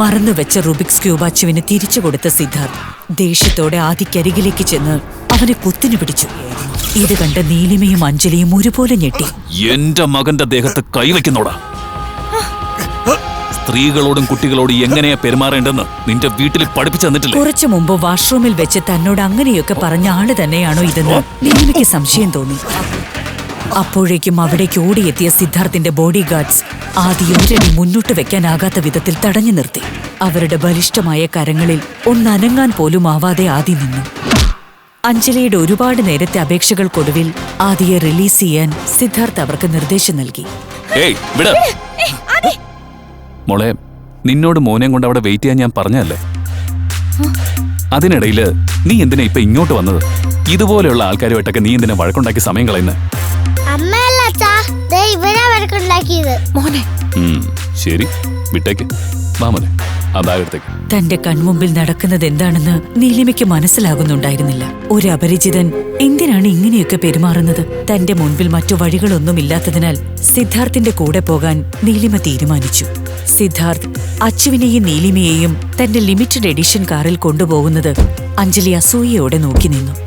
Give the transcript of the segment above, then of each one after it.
മറന്നുവെച്ച Rubik's cube അച്ചുവിന് തിരിച്ചു കൊടുത്ത സിദ്ധാർത്ഥ് ദേഷ്യത്തോടെ ആദിക്കരികിലേക്ക് ചെന്ന് അവനെ കുത്തിനു പിടിച്ചു. ഇത് കണ്ട നീലിമയും അഞ്ജലിയും ഒരുപോലെ ഞെട്ടി. എന്റെ മകന്റെ ദേഹത്ത് കൈവയ്ക്കുന്നോടാ സ്ത്രീകളോടും കുട്ടികളോടും എങ്ങനെയാ പെരുമാറേണ്ടെന്ന് നിന്റെ വീട്ടിൽ പഠിപ്പിച്ചു തന്നിട്ടില്ല? കുറച്ചു മുമ്പ് വാഷ്റൂമിൽ വെച്ച് തന്നോട് അങ്ങനെയൊക്കെ പറഞ്ഞ ആൾ തന്നെയാണോ ഇതെന്ന് നീലിമയ്ക്ക് സംശയം തോന്നി. അപ്പോഴേക്കും അവിടേക്ക് ഓടിയെത്തിയ സിദ്ധാർത്ഥിന്റെ ബോഡി ഗാർഡ്സ് ആദ്യം ഒരടി മുന്നോട്ട് വെക്കാനാകാത്ത വിധത്തിൽ തടഞ്ഞു നിർത്തി. അവരുടെ ബലിഷ്ഠമായ കരങ്ങളിൽ ഒന്നനങ്ങാൻ പോലും ആവാതെ ആദി നിന്നു. അഞ്ജലിയുടെ ഒരുപാട് നേരത്തെ അപേക്ഷകൾക്കൊടുവിൽ ആദിയെ റിലീസ് ചെയ്യാൻ സിദ്ധാർത്ഥ് അവർക്ക് നിർദ്ദേശം നൽകി. മോളെ നിന്നോട് മോനെ കൊണ്ട് അവിടെ വെയിറ്റ് ചെയ്യാൻ ഞാൻ പറഞ്ഞല്ലേ അതിനിടയിൽ നീ എന്തിനാ ഇപ്പൊ ഇങ്ങോട്ട് വന്നത്? ഇതുപോലെയുള്ള ആൾക്കാരുമായിട്ടൊക്കെ നീ എന്തിനാ വഴക്കുണ്ടാക്കി സമയം കളയുന്നത് മോനെ. ശരി. വിട്ടേക്ക്. വാ മോനെ. ആ തന്റെ കൺമുമ്പിൽ നടക്കുന്നത് എന്താണെന്ന് നീലിമയ്ക്ക് മനസ്സിലാകുന്നുണ്ടായിരുന്നില്ല. ഒരു അപരിചിതൻ എന്തിനാണ് ഇങ്ങനെയൊക്കെ പെരുമാറുന്നത്? തന്റെ മുൻപിൽ മറ്റു വഴികളൊന്നുമില്ലാത്തതിനാൽ സിദ്ധാർത്ഥിന്റെ കൂടെ പോകാൻ നീലിമ തീരുമാനിച്ചു. സിദ്ധാർത്ഥ് അച്ചുവിനെയും നീലിമയെയും തന്റെ ലിമിറ്റഡ് എഡിഷൻ കാറിൽ കൊണ്ടുപോകുന്നത് അഞ്ജലി അസൂയയോടെ നോക്കി നിന്നു.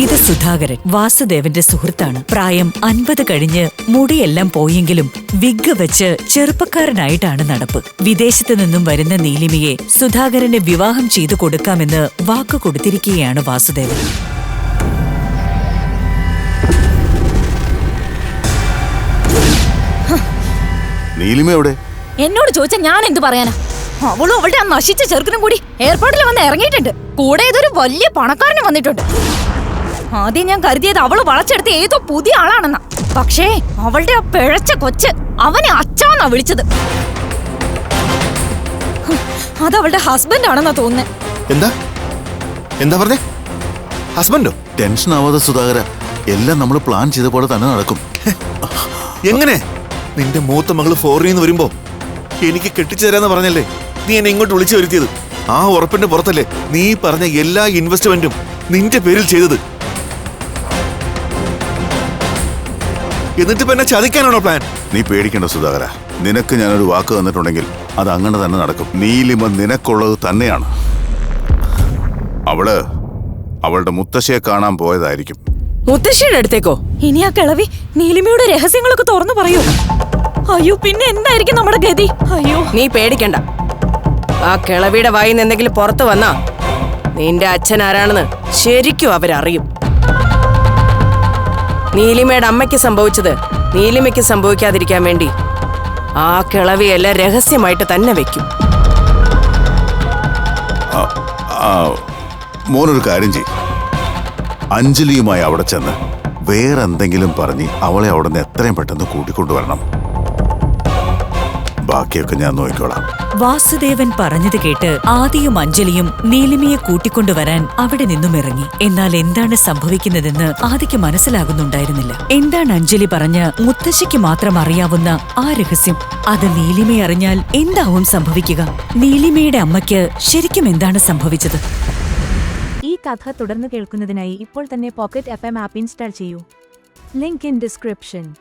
ഇത് സുധാകരൻ വാസുദേവന്റെ സുഹൃത്താണ്. പ്രായം അൻപത് കഴിഞ്ഞ് മുടിയെല്ലാം പോയെങ്കിലും വിഗ് വെച്ച് ചെറുപ്പക്കാരനായിട്ടാണ് നടപ്പ്. വിദേശത്തു നിന്നും വരുന്ന നീലിമയെ സുധാകരന് വിവാഹം ചെയ്തു കൊടുക്കാമെന്ന് വാക്കു കൊടുത്തിരിക്കുകയാണ് വാസുദേവൻ. നീലിമ എവിടെ? എന്നോട് ചോദിച്ചാൽ ഞാൻ എന്ത് പറയാനാ? അവളും അവളുടെ ആ നശിച്ച ചെറുക്കനും കൂടി എയർപോർട്ടിൽ വന്ന് ഇറങ്ങിയിട്ടുണ്ട്. കൂടെ ഇതൊരു വലിയ പണക്കാരനും വന്നിട്ടുണ്ട്. ആദ്യം ഞാൻ കരുതിയത് അവൾ വളച്ചെടുത്ത ഏതോ പുതിയ ആളാണെന്നാ. പക്ഷേ അവളുടെ ആ പിഴച്ച കൊച്ച് അവനെ അച്ചാന്നാ വിളിച്ചത്. അത് അവളുടെ ഹസ്ബൻഡ് ആണെന്നാ തോന്നുന്നത് എന്താ? എന്താ പറഞ്ഞേ? ഹസ്ബൻഡോ? ടെൻഷൻ ആവാതെ സുധാകര എല്ലാം നമ്മൾ പ്ലാൻ ചെയ്ത പോലെ തന്നെ നടക്കും. എങ്ങനെ? നിന്റെ മൂത്ത മകൾ ഫോറിനിൽ നിന്ന് വരുമ്പോ എനിക്ക് കെട്ടിച്ചു തരാന്ന് പറഞ്ഞല്ലേ? നീ എന്നെ ഇങ്ങോട്ട് വിളിച്ചു വരുത്തിയത്. ആ ഉറപ്പിന്റെ പുറത്തല്ലേ നീ പറഞ്ഞ എല്ലാ ഇൻവെസ്റ്റ്മെന്റും നിന്റെ പേരിൽ ചെയ്തത്. എന്നിട്ട് പിന്നെ എന്നെ ചതിക്കാനാണോ പ്ലാൻ നീ പേടിക്കണ്ട സുധാകര. നിനക്ക് ഞാനൊരു വാക്ക് തന്നിട്ടുണ്ടെങ്കിൽ അത് അങ്ങനെ തന്നെ നടക്കും. നീലിമ നിനക്കുള്ളത് തന്നെയാണ്. അവൾ അവളുടെ മുത്തശ്ശിയെ കാണാൻ പോയതായിരിക്കും. മുത്തശ്ശിയുടെ അടുത്തേക്കോ? ഇനി ആ കിളവി നീലിമയുടെ രഹസ്യങ്ങളൊക്കെ തുറന്നു പറയൂ. അയ്യോ പിന്നെ എന്തായിരിക്കും നമ്മുടെ ഗതി? അയ്യോ. നീ പേടിക്കണ്ട. ആ കിളവിയുടെ വായിന്ന് എന്തെങ്കിലും പുറത്തു വന്നാ നിന്റെ അച്ഛൻ ആരാണെന്ന് ശരിക്കും അവരറിയും. നീലിമയുടെ അമ്മയ്ക്ക് സംഭവിച്ചത് നീലിമയ്ക്ക് സംഭവിക്കാതിരിക്കാൻ വേണ്ടി ആ കിളവിയെല്ലാം രഹസ്യമായിട്ട് തന്നെ വെക്കും. മോനൊരു കാര്യം ചെയ്യും. അഞ്ജലിയുമായി അവിടെ ചെന്ന് വേറെന്തെങ്കിലും പറഞ്ഞ് അവളെ അവിടെ നിന്ന് എത്രയും പെട്ടെന്ന് കൂട്ടിക്കൊണ്ടുവരണം. ബാക്കിയൊക്കെ ഞാൻ നോക്കിക്കോളാം. വാസുദേവൻ പറഞ്ഞത് കേട്ട് ആദിയും അഞ്ജലിയും നീലിമയെ കൂട്ടിക്കൊണ്ടുവരാൻ അവിടെ നിന്നും ഇറങ്ങി. എന്നാൽ എന്താണ് സംഭവിക്കുന്നതെന്ന് ആദിക്ക് മനസ്സിലാകുന്നുണ്ടായിരുന്നില്ല. എന്താണ് അഞ്ജലി പറഞ്ഞ് മുത്തശ്ശിക്ക് മാത്രം അറിയാവുന്ന ആ രഹസ്യം? അത് നീലിമ അറിഞ്ഞാൽ എന്താവും സംഭവിക്കുക? നീലിമയുടെ അമ്മയ്ക്ക് ശരിക്കും എന്താണ് സംഭവിച്ചത്? ഈ കഥ തുടർന്ന് കേൾക്കുന്നതിനായി ഇപ്പോൾ തന്നെ pocket F M app install ചെയ്യൂ. Link in description.